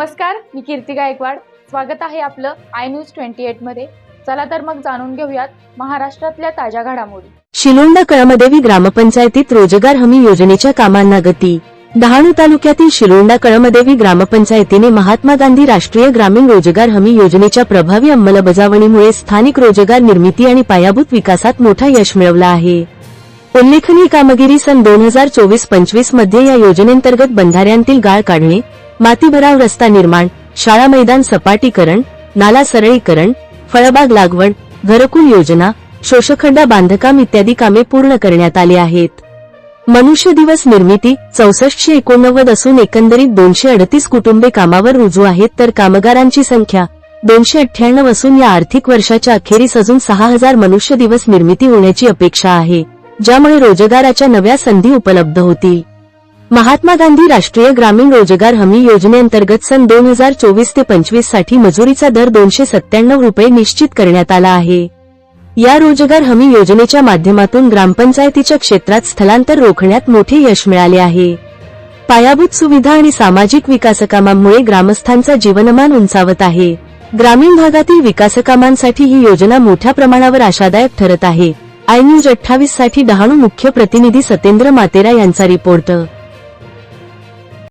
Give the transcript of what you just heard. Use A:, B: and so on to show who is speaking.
A: नमस्कार मी कीर्ती गायकवाड. स्वागत आहे आपलं आय न्यूज ट्वेंटी एटमध्ये. चला तर मग जाणून घेऊयात महाराष्ट्रातल्या ताज्या घडामोडी.
B: शिलोंडा कळमदेवी ग्रामपंचायतीत रोजगार हमी योजनेच्या कामांना गती. डहाणू तालुक्यातील शिलोंडा कळमदेवी ग्रामपंचायतीने महात्मा गांधी राष्ट्रीय ग्रामीण रोजगार हमी योजनेच्या प्रभावी अंमलबजावणीमुळे स्थानिक रोजगार निर्मिती आणि पायाभूत विकासात मोठा यश मिळवला आहे. उल्लेखनीय कामगिरी सन दोन हजार चोवीस पंचवीसमध्ये या योजनेंतर्गत बंधाऱ्यांतील गाळ काढणे मातीभराव रस्ता निर्माण शाळा मैदान सपाटीकरण नाला सरळीकरण फळबाग लागवड घरकुल योजना शोषखंडा बांधकाम इत्यादी कामे पूर्ण करण्यात आली आहेत. मनुष्य दिवस निर्मिती चौसष्टशे एकोणनव्वद असून एकंदरीत दोनशे अडतीस कुटुंबे कामावर रुजू आहेत तर कामगारांची संख्या दोनशे अठ्ठ्याण्णव असून या आर्थिक वर्षाच्या अखेरीस अजून सहा हजार मनुष्य दिवस निर्मिती होण्याची अपेक्षा आहे ज्यामुळे रोजगाराच्या नव्या संधी उपलब्ध होतील. महात्मा गांधी राष्ट्रीय ग्रामीण रोजगार हमी योजनेअंतर्गत सन दोन हजार चोवीस ते पंचवीससाठी मजुरीचा दर दोनशे सत्त्याण्णव रुपये निश्चित करण्यात आला आहे. या रोजगार हमी योजनेच्या माध्यमातून ग्रामपंचायतीच्या क्षेत्रात स्थलांतर रोखण्यात मोठे यश मिळाले आहे. पायाभूत सुविधा आणि सामाजिक विकासकामांमुळे ग्रामस्थांचा जीवनमान उंचावत आहे. ग्रामीण भागातील विकासकामांसाठी ही योजना मोठ्या प्रमाणावर आशादायक ठरत आहे. आय न्यूज अठ्ठावीससाठी डहाणू मुख्य प्रतिनिधी सतेंद्र मातेरा यांचा रिपोर्ट.